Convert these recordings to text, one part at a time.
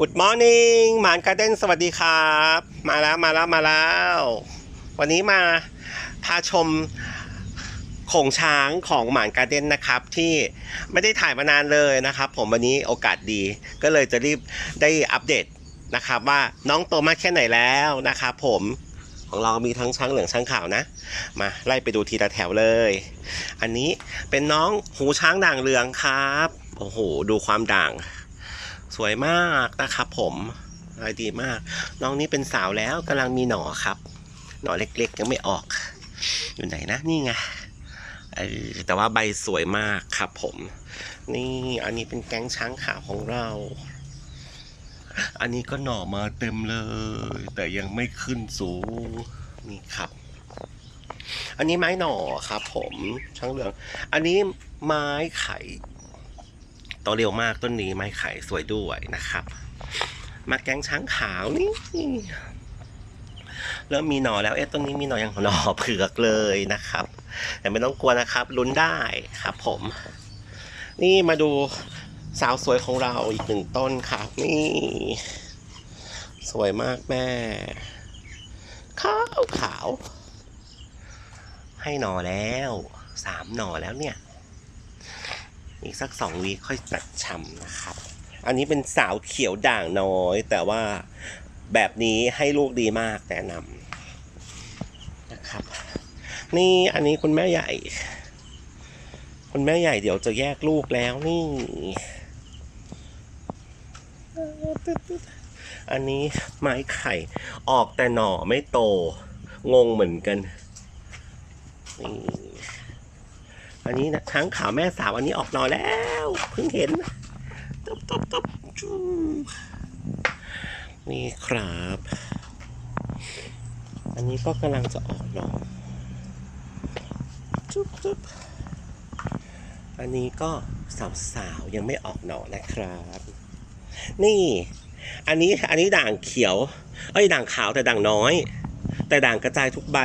Good morning หมานการ์เด้นสวัสดีครับ มาแล้วมาแล้วมาแล้ว วันนี้มาพาชมโขงช้างของหมานการ์เด้นนะครับ ที่ไม่ได้ถ่ายมานานเลยนะครับ ผมวันนี้โอกาสดี ก็เลยจะรีบได้อัปเดตนะครับ ว่าน้องโตมากแค่ไหนแล้วนะครับผมของเรามีทั้งช้างเหลืองช้างขาวนะ มาไล่ไปดูทีละแถวเลย อันนี้เป็นน้องหูช้างด่างเหลืองครับโอ้โหดูความด่าง สวยมากนะครับผมลายดีมาก น้องนี้เป็นสาวแล้วกำลังมีหน่อครับ หน่อเล็กๆ ยังไม่ออก อยู่ไหนนะนี่ไงแต่ว่าใบสวยมากครับผม นี่อันนี้เป็นแก๊งช้างขาวของเรา อันนี้ก็หน่อมาเต็มเลย แต่ยังไม่ขึ้นสูงนี่ครับ อันนี้ไม้หน่อครับผมช้างเหลือง อันนี้ไม้ไข่ โตเร็วมากต้นนี้ไม้ไข่สวยด้วยนะครับ มาแกงช้างขาวนี่เริ่มมีหน่อแล้วเอ๊ะต้นนี้มีหน่อยังหน่อเผือกเลยนะครับ แต่ไม่ต้องกลัวนะครับลุ้นได้ครับ ผม นี่มาดูสาวสวยของเราอีกหนึ่งต้นครับ นี่ สวยมากแม่ขาวขาว ให้หน่อแล้วสามหน่อแล้วเนี่ย อีกสักสองวีค่อยตัดชำนะครับ อันนี้เป็นสาวเขียวด่างน้อย แต่ว่าแบบนี้ให้ลูกดีมากแนะนำนะครับ นี่อันนี้คุณแม่ใหญ่ คุณแม่ใหญ่เดี๋ยวจะแยกลูกแล้วนี่ อันนี้ไม้ไข่ออกแต่หน่อไม่โต งงเหมือนกันนี่ อันนี้นะช้างขาวแม่สาวอันนี้ออกหนอแล้วเพิ่งเห็นตบตบตบจูนี่ครับ อันนี้ก็กำลังจะออกหนอจุ๊บจุ๊บอันนี้ก็สาวๆยังไม่ออกหนอนะครับ นี่ อันนี้อันนี้ด่างเขียว เอ้ยด่างขาวแต่ด่างน้อย แต่ด่างกระจายทุกใบ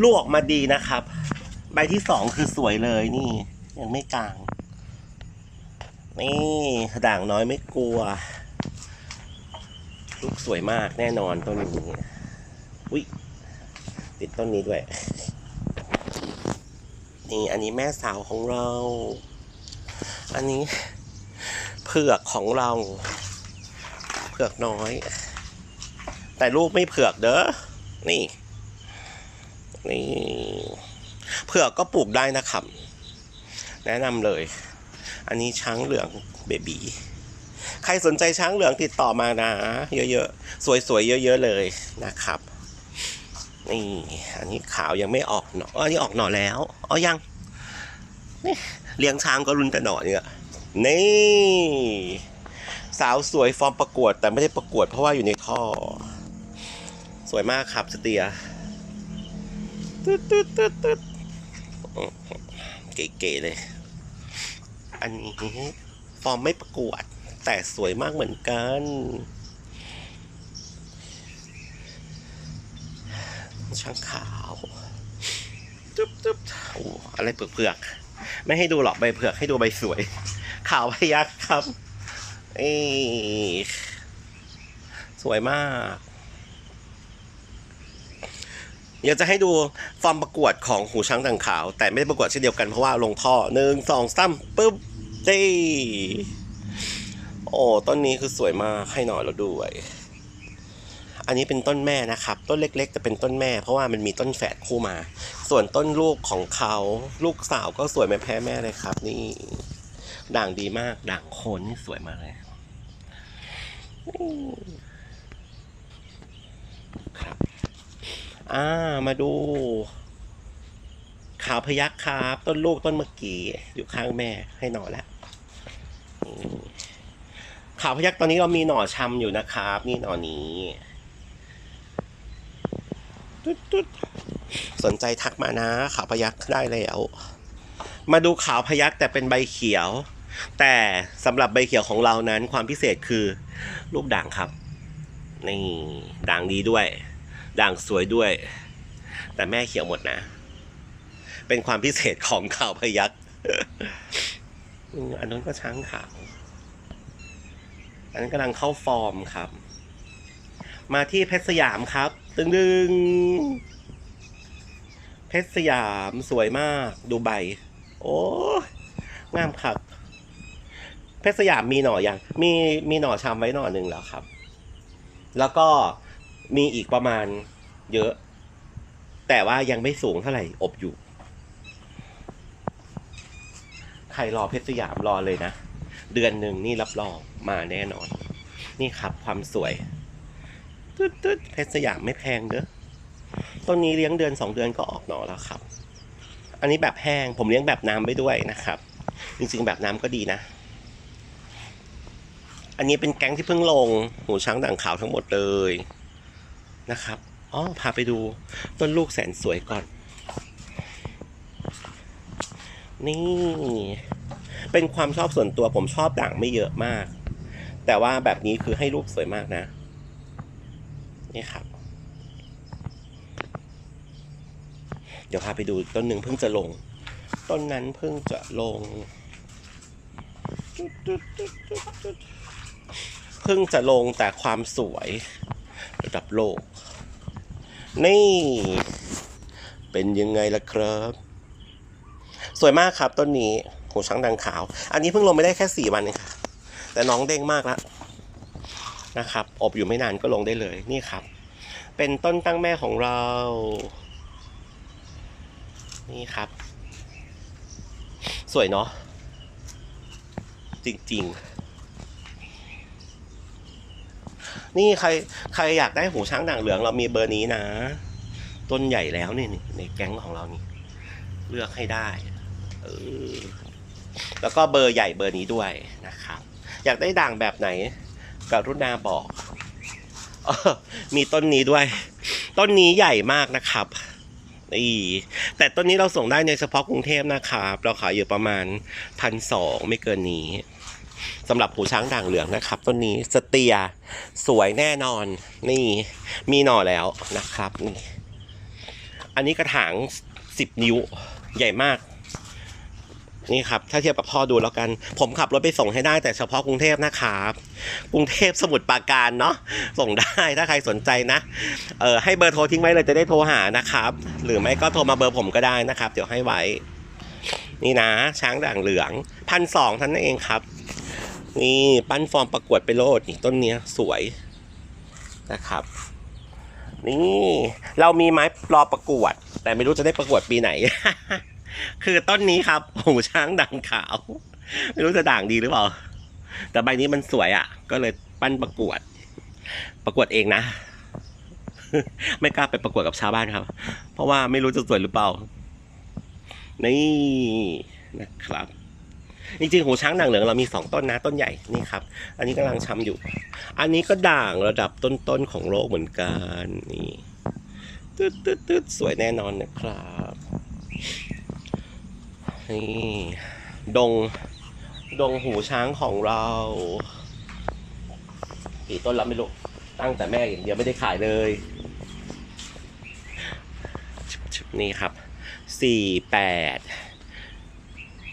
ลูออกมาดีนะครับ ใบที่สองคือสวยเลยนี่ ยังไม่กลาง นี่ด่างน้อยไม่กลัว ลูกสวยมากแน่นอนต้นนี้อุ้ยติดต้นนี้ด้วย นี่อันนี้แม่สาวของเรา อันนี้เผือกของเรา เผือกน้อย แต่ลูกไม่เผือกเด้อนี่ นี่ เผือกก็ปลูกได้นะครับ แนะนำเลย อันนี้ช้างเหลืองเบบีใครสนใจช้างเหลืองติดต่อมานะ เยอะๆ สวยๆ เยอะ ๆ เลยนะครับนี่อันนี้ขาวยังไม่ออกหนออันนี้ออกหน่อแล้วอ๋อยังนี่เลี้ยงช้างก็รุนแต่หน่อเนี่ยนี่สาวสวยฟอร์มประกวดแต่ไม่ได้ประกวดเพราะว่าอยู่ในท่อ สวยมากครับสเตียตึ๊ดตึ๊ดตึ๊ดตึ๊ด เก๋ๆเลย อันนี้ฟอร์มไม่ประกวด แต่สวยมากเหมือนกัน ช่างขาวจุ๊บจุ๊บโอ้อะไรเผือกๆ ไม่ให้ดูหรอกใบเผือกให้ดูใบสวย ขาวพยักครับ เอ้สวยมาก เดี๋ยวจะให้ดูฟอร์มประกวดของหูช้างด่างขาว แต่ไม่ได้ประกวดเช่นเดียวกันเพราะว่าลงท่อหนึ่งสองสามปึ๊บดีโอ้ต้นนี้คือสวยมากให้หน่อยเราด้วย อันนี้เป็นต้นแม่นะครับ ต้นเล็ก ๆ แต่เป็นต้นแม่ เพราะว่ามันมีต้นแฝดคู่มา ส่วนต้นลูกของเขาลูกสาวก็สวยไม่แพ้แม่เลยครับ นี่ด่างดีมากด่างโคนนี่สวยมากเลยครับ อ่ามาดู ขาวพยักครับ ต้นลูกต้นเมื่อกี้ อยู่ข้างแม่ให้หน่อแล้วนี่ขาวพยักตอนนี้เรามีหน่อชำอยู่นะครับ นี่หน่อนี้ตุ๊ดตุ๊ดสนใจทักมานะขาวพยักได้แล้ว มาดูขาวพยักแต่เป็นใบเขียว แต่สำหรับใบเขียวของเรานั้นความพิเศษคือ ลูกด่างครับ นี่ด่างดีด้วย ด่างสวยด้วย แต่แม่เขียวหมดนะ เป็นความพิเศษของข่าวพยักอันนั้นก็ช้างขาวอันนั้นกำลังเข้าฟอร์มครับ มาที่เพชรสยามครับ ตึงดึงเพชรสยามสวยมากดูใบ โอ้งามครับเพชรสยามมีหน่อยังมีมีหน่อชำไว้หน่อหนึ่งแล้วครับ แล้วก็ มีอีกประมาณเยอะ แต่ว่ายังไม่สูงเท่าไหร่อบอยู่ ใครรอเพชรสยามรอเลยนะ เดือนหนึ่งนี่รับรองมาแน่นอน นี่ครับความสวยตึ๊ดตึ๊ดเพชรสยามไม่แพงเด้อต้นนี้เลี้ยงเดือนสองเดือนก็ออกหน่อแล้วครับ อันนี้แบบแห้งผมเลี้ยงแบบน้ำไปด้วยนะครับ จริงๆแบบน้ำก็ดีนะอันนี้เป็นแก๊งที่เพิ่งลง หูช้างด่างขาวทั้งหมดเลย นะครับอ๋อพาไปดูต้นลูกแสนสวยก่อน นี่ เป็นความชอบส่วนตัวผมชอบด่างไม่เยอะมาก แต่ว่าแบบนี้คือให้ลูกสวยมากนะ นี่ครับ เดี๋ยวพาไปดูต้นหนึ่งเพิ่งจะลง ต้นนั้นเพิ่งจะลงเพิ่งจะลงแต่ความสวย ระดับโลก นี่เป็นยังไงล่ะครับ สวยมากครับต้นนี้หูช้างดังขาว อันนี้เพิ่งลงไม่ได้แค่สี่วันเองค่ะ แต่น้องเด้งมากแล้วนะครับ อบอยู่ไม่นานก็ลงได้เลยนี่ครับ เป็นต้นตั้งแม่ของเรา นี่ครับ สวยเนาะจริงๆ นี่ใครใครอยากได้หูช้างด่างเหลืองเรามีเบอร์นี้นะ ต้นใหญ่แล้วนี่ในแก๊งของเรานี่ เลือกให้ได้เออแล้วก็เบอร์ใหญ่เบอร์นี้ด้วยนะครับ อยากได้ด่างแบบไหนกรุณาบอกออมีต้นนี้ด้วย ต้นนี้ใหญ่มากนะครับนี่แต่ต้นนี้เราส่งได้ในเฉพาะกรุงเทพนะครับ เราขายอยู่ประมาณพันสองไม่เกินนี้ สำหรับหูช้างด่างเหลืองนะครับต้นนี้สเตียสวยแน่นอนนี่มีหน่อแล้วนะครับนี่อันนี้กระถางสิบนิ้วใหญ่มากนี่ครับถ้าเทียบกับพ่อดูแล้วกัน ผมขับรถไปส่งให้ได้แต่เฉพาะกรุงเทพนะครับกรุงเทพสมุทรปราการเนาะส่งได้ถ้าใครสนใจนะเออให้เบอร์โทรทิ้งไว้เลยจะได้โทรหานะครับ หรือไม่ก็โทรมาเบอร์ผมก็ได้นะครับ เดี๋ยวให้ไว้ นี่นะ ช้างด่างเหลืองพันสองท่านนเองครับ นี่ปั้นฟอร์มประกวดไปโลดนี่ต้นเนี้ยสวยนะครับ นี่เรามีไม้รอประกวด แต่ไม่รู้จะได้ประกวดปีไหน คือต้นนี้ครับหูช้างด่างขาว ไม่รู้จะด่างดีหรือเปล่า แต่ใบนี้มันสวยอะ ก็เลยปั้นประกวด ประกวดเองนะ ไม่กล้าไปประกวดกับชาวบ้านครับ เพราะว่าไม่รู้จะสวยหรือเปล่า นี่นะครับ จริงๆหูช้างด่างเหลืองเรามีสองต้นนะต้นใหญ่นี่ครับ อันนี้กำลังช้ำอยู่ อันนี้ก็ด่างระดับต้นๆของโลกเหมือนกันนี่ตึ๊ดตึ๊ดตึ๊ดสวยแน่นอนนะครับนี่ดงดงหูช้างของเรากี่ต้นแล้วไม่รู้ตั้งแต่แม่อย่างเดียวไม่ได้ขายเลยนี่ครับสี่แปด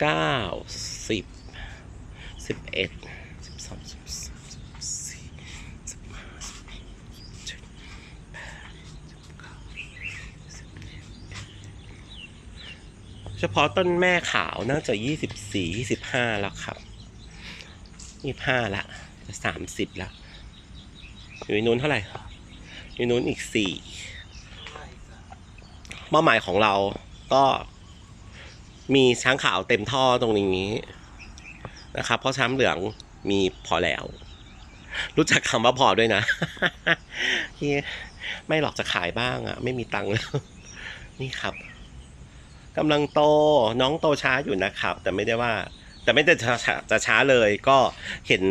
เก้า สิบเอ็ดสิบสองสิบสามสิบสี่สิบห้าสิบหกสิบเจ็ดแปดสิบเก้าสิบเฉพาะต้นแม่ขาวน่าจะยี่สิบสี่ยี่สิบห้าแล้วครับยี่สิบห้าละสามสิบล้วอยู่ในนู้นเท่าไหร่อยู่นู้นอีกสี่เป้าหมายของเราก็มีช้างขาวเต็มท่อตรงนี้ นะครับเพราะช้างเหลืองมีพอแล้ว รู้จักคำว่าพอด้วยนะที่ไม่หรอกจะขายบ้างอะไม่มีตังค์แล้วนี่ครับกำลังโตน้องโตช้าอยู่นะครับ แต่ไม่ได้ว่า แต่ไม่ได้จะช้าจะช้าเลยก็เห็น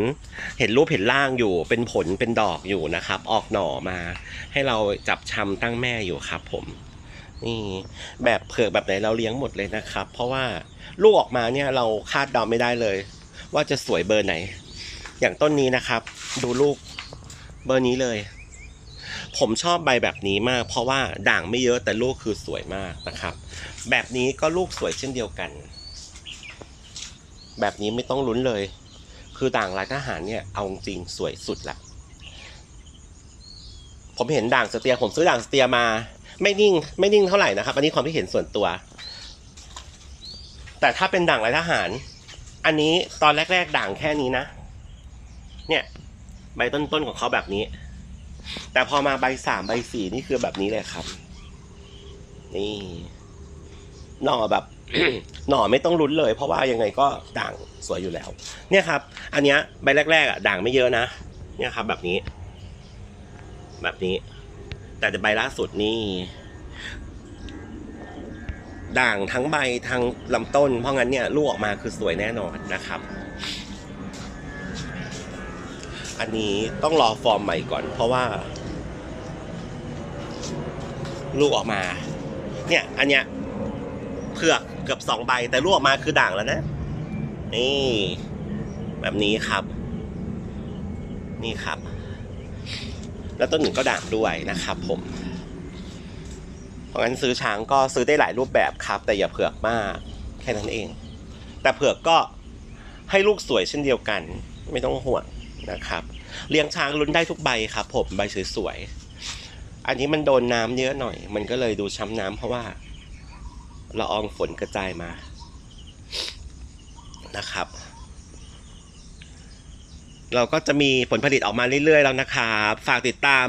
เห็นรูปเห็นร่างอยู่ เป็นผลเป็นดอกอยู่นะครับ ออกหน่อมา ให้เราจับชำตั้งแม่อยู่ครับ ผม นี่แบบเผือกแบบไหนเราเลี้ยงหมดเลยนะครับ เพราะว่าลูกออกมาเนี่ยเราคาดเดาไม่ได้เลย ว่าจะสวยเบอร์ไหน อย่างต้นนี้นะครับ ดูลูกเบอร์นี้เลย ผมชอบใบแบบนี้มาก เพราะว่าด่างไม่เยอะแต่ลูกคือสวยมากนะครับ แบบนี้ก็ลูกสวยเช่นเดียวกัน แบบนี้ไม่ต้องลุ้นเลย คือด่างลายทหารเนี่ยเอาจริงสวยสุดละผมเห็นด่างสเตียร์ผมซื้อด่างสเตียร์มา ไม่นิ่งไม่นิ่งเท่าไหร่นะครับ อันนี้ความคิดเห็นส่วนตัว แต่ถ้าเป็นด่างลายทหาร อันนี้ตอนแรก ๆ ด่างแค่นี้นะ เนี่ย ใบต้นๆของเขาแบบนี้ แต่พอมาใบสามใบสี่นี่คือแบบนี้เลยครับ นี่หน่อแบบหน่อไม่ต้องลุ้นเลย เพราะว่ายังไงก็ด่างสวยอยู่แล้ว เนี่ยครับ อันเนี้ยใบแรกๆอะด่างไม่เยอะนะเนี่ยครับ แบบนี้ แบบนี้ แต่ใบล่าสุดนี่ ด่างทั้งใบทั้งลำต้น เพราะงั้นเนี่ยลูกออกมาคือสวยแน่นอนนะครับ อันนี้ต้องรอฟอร์มใหม่ก่อน เพราะว่า ลูกออกมา เนี่ย อันเนี้ยเผือกเกือบสองใบแต่ลูกออกมาคือด่างแล้วนะ นี่ แบบนี้ครับ นี่ครับ แล้วต้นหนึ่งก็ด่างด้วยนะครับผม ราะงั้นซื้อช้างก็ซื้อได้หลายรูปแบบครับ แต่อย่าเผือกมากแค่นั้นเอง แต่เผือกก็ให้ลูกสวยเช่นเดียวกัน ไม่ต้องห่วงนะครับ เลี้ยงช้างลุ้นได้ทุกใบครับผมใบสวยๆอันนี้มันโดนน้ำเยอะหน่อย มันก็เลยดูช้ำน้ำเพราะว่าละอองฝนกระจายมานะครับ เราก็จะมีผลผลิตออกมาเรื่อยๆแล้วนะครับ ฝากติดตาม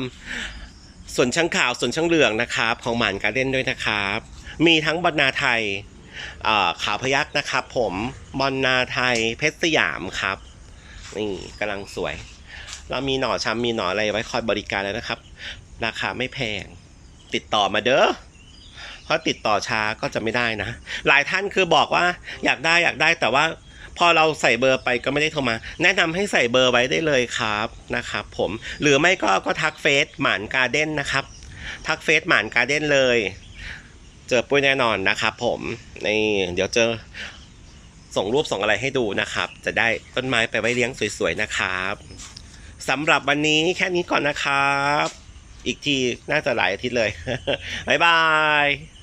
ส่วนช่างข่าวส่วนช่างเหลืองนะครับ ของหมานการเด้นด้วยนะครับ มีทั้งบรรณาไทยอ่าขาวพยักนะครับ ผมบรรณาไทยเพชรสยามครับนี่กำลังสวย เรามีหน่อช้ำมีหน่ออะไรไว้คอยบริการแล้วนะครับ ราคาไม่แพง ติดต่อมาเด้อเพราะติดต่อช้าก็จะไม่ได้นะ หลายท่านคือบอกว่าอยากได้อยากได้แต่ว่า พอเราใส่เบอร์ไปก็ไม่ได้โทรมา แนะนำให้ใส่เบอร์ไว้ได้เลยครับนะครับผมหรือไม่ก็ก็ทักเฟซหมานการ์เด้นนะครับ ทักเฟซหมานการ์เด้นเลย เจอปุ้ยแน่นอนนะครับผมนี่เดี๋ยวเจอส่งรูปส่งอะไรให้ดูนะครับ จะได้ต้นไม้ไปไว้เลี้ยงสวยๆนะครับสำหรับวันนี้แค่นี้ก่อนนะครับ อีกทีน่าจะหลายอาทิตย์เลย บ๊ายบาย